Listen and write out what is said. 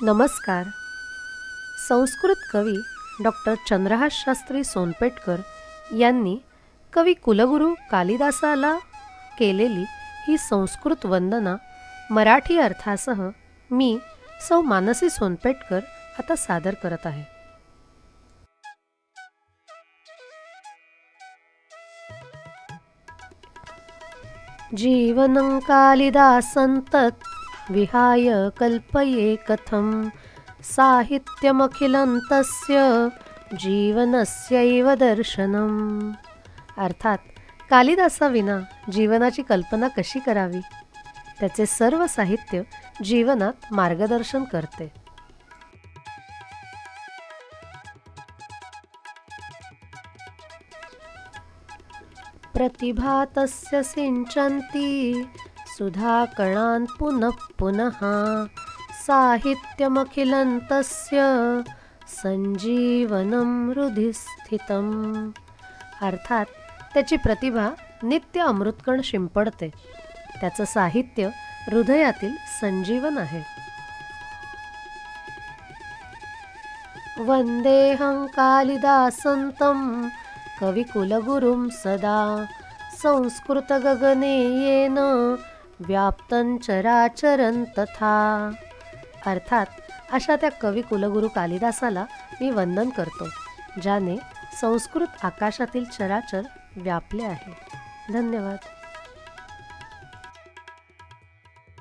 नमस्कार. संस्कृत कवी डॉक्टर चंद्रहास शास्त्री सोनपेटकर यांनी कवी कुलगुरू कालिदासाला केलेली ही संस्कृत वंदना मराठी अर्थासह मी सौ मानसी सोनपेटकर आता सादर करत आहे. जीवनं कालिदासन्तत् विहाय कल्पये कथं साहित्यमखिलं तस्य जीवनस्यैव दर्शनम। अर्थात कालिदासाविना जीवनाची कल्पना कशी करावी? त्याचे सर्व साहित्य जीवनात मार्गदर्शन करते. प्रतिभा तस्य सुधाकणान् पुनः पुनः साहित्यमखिलन्तस्य संजीवनं हृदि स्थितम्। अर्थात त्याची प्रतिभा नित्य अमृतकण शिंपडते. त्याचं साहित्य हृदयातील संजीवन आहे. वन्देऽहं कालिदासन्तं कविकुलगुरुं सदा संस्कृतगगने येन व्याप्तन चराचरन तथा. अर्थात अशा त्या कवी कुलगुरू कालिदासाला मी वंदन करतो ज्याने संस्कृत आकाशातील चराचर व्यापले आहे. धन्यवाद.